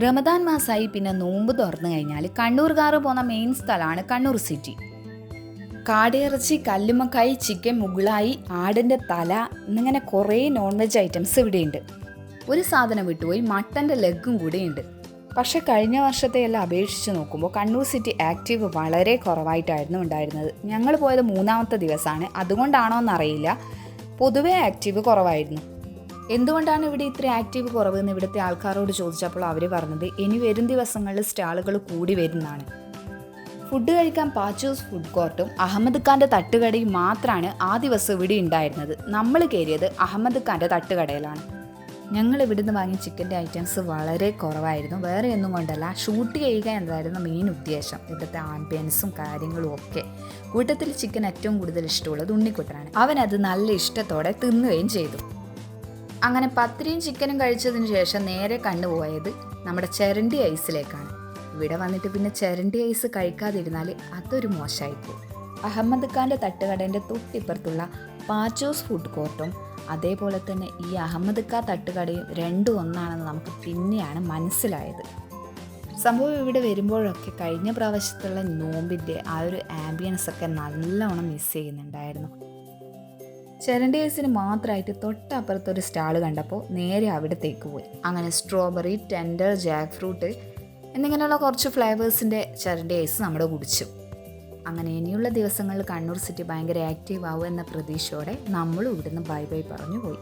റമദാൻ മാസമായി പിന്നെ നോമ്പ് തുറന്നു കഴിഞ്ഞാൽ കണ്ണൂർകാർ പോകുന്ന മെയിൻ സ്ഥലമാണ് കണ്ണൂർ സിറ്റി കാടിറച്ചി കല്ലുമക്കായി ചിക്കൻ മുകളായി ആടിന്റെ തല എന്നിങ്ങനെ കുറേ നോൺ വെജ് ഐറ്റംസ് ഇവിടെയുണ്ട്. ഒരു സാധനം വിട്ടുപോയി മട്ടന്റെ ലെഗും കൂടിയുണ്ട്. പക്ഷെ കഴിഞ്ഞ വർഷത്തെ എല്ലാം അപേക്ഷിച്ച് നോക്കുമ്പോൾ കണ്ണൂർ സിറ്റി ആക്റ്റീവ് വളരെ കുറവായിട്ടായിരുന്നു ഉണ്ടായിരുന്നത്. ഞങ്ങൾ പോയത് മൂന്നാമത്തെ ദിവസമാണ്. അതുകൊണ്ടാണോ എന്നറിയില്ല പൊതുവേ ആക്റ്റീവ് കുറവായിരുന്നു. എന്തുകൊണ്ടാണ് ഇവിടെ ഇത്ര ആക്റ്റീവ് കുറവ് എന്ന് ഇവിടുത്തെ ആൾക്കാരോട് ചോദിച്ചപ്പോൾ അവർ പറഞ്ഞത് ഇനി വരും ദിവസങ്ങളിൽ സ്റ്റാളുകൾ കൂടി വരുന്നതാണ് ഫുഡ് കഴിക്കാൻ പാച്ചൂസ് ഫുഡ് കോർട്ടും അഹമ്മദ് ഖാന്റെ തട്ടുകടയും മാത്രമാണ് ആ ദിവസം ഇവിടെ ഉണ്ടായിരുന്നത്. നമ്മൾ കയറിയത് അഹമ്മദ് ഖാന്റെ തട്ടുകടയിലാണ്. ഞങ്ങൾ ഇവിടുന്ന് വാങ്ങിയ ചിക്കന്റെ ഐറ്റംസ് വളരെ കുറവായിരുന്നു. വേറെ ഒന്നും കൊണ്ടല്ല ഷൂട്ട് ചെയ്യുക എന്നതായിരുന്നു മെയിൻ ഉദ്ദേശം. ഇവിടുത്തെ ആംബിയൻസും കാര്യങ്ങളും ഒക്കെ. കൂട്ടത്തിൽ ചിക്കൻ ഏറ്റവും കൂടുതൽ ഇഷ്ടമുള്ളത് ഉണ്ണിക്കുട്ടനാണ്. അവനത് നല്ല ഇഷ്ടത്തോടെ തിന്നുകയും ചെയ്തു. അങ്ങനെ പത്തിരിയും ചിക്കനും കഴിച്ചതിന് ശേഷം നേരെ കണ്ടുപോയത് നമ്മുടെ ചെരണ്ടി ഐസിലേക്കാണ്. ഇവിടെ വന്നിട്ട് പിന്നെ ചെരണ്ടി ഐസ് കഴിക്കാതിരുന്നാൽ അതൊരു മോശമായിപ്പോ അഹമ്മദ് ഖാന്റെ തട്ടുകടേന്റെ തൊട്ടിപ്പുറത്തുള്ള പാച്ചോസ് ഫുഡ് കോർട്ടും അതേപോലെ തന്നെ ഈ അഹമ്മദ് ഖാ തട്ടുകടയും രണ്ടും ഒന്നാണെന്ന് നമുക്ക് പിന്നെയാണ് മനസ്സിലായത്. സംഭവം ഇവിടെ വരുമ്പോഴൊക്കെ കഴിഞ്ഞ പ്രാവശ്യത്തുള്ള നോമ്പിന്റെ ആ ഒരു ആംബിയൻസ് ഒക്കെ നല്ലോണം മിസ് ചെയ്യുന്നുണ്ടായിരുന്നു. ചെരണ്ടേഴ്സിന് മാത്രമായിട്ട് തൊട്ടപ്പുറത്ത് ഒരു സ്റ്റാൾ കണ്ടപ്പോൾ നേരെ അവിടത്തേക്ക് പോയി. അങ്ങനെ സ്ട്രോബെറി ടെൻഡർ ജാക്ക് ഫ്രൂട്ട് എന്നിങ്ങനെയുള്ള കുറച്ച് ഫ്ലേവേഴ്സിന്റെ ചെരണ്ടേഴ്സ് നമ്മുടെ കുടിച്ചു. അങ്ങനെ ഇനിയുള്ള ദിവസങ്ങളിൽ കണ്ണൂർ സിറ്റി ഭയങ്കര ആക്റ്റീവ് ആവും എന്ന പ്രതീക്ഷയോടെ നമ്മളും ഇവിടുന്ന് ബൈ ബൈ പറഞ്ഞു പോയി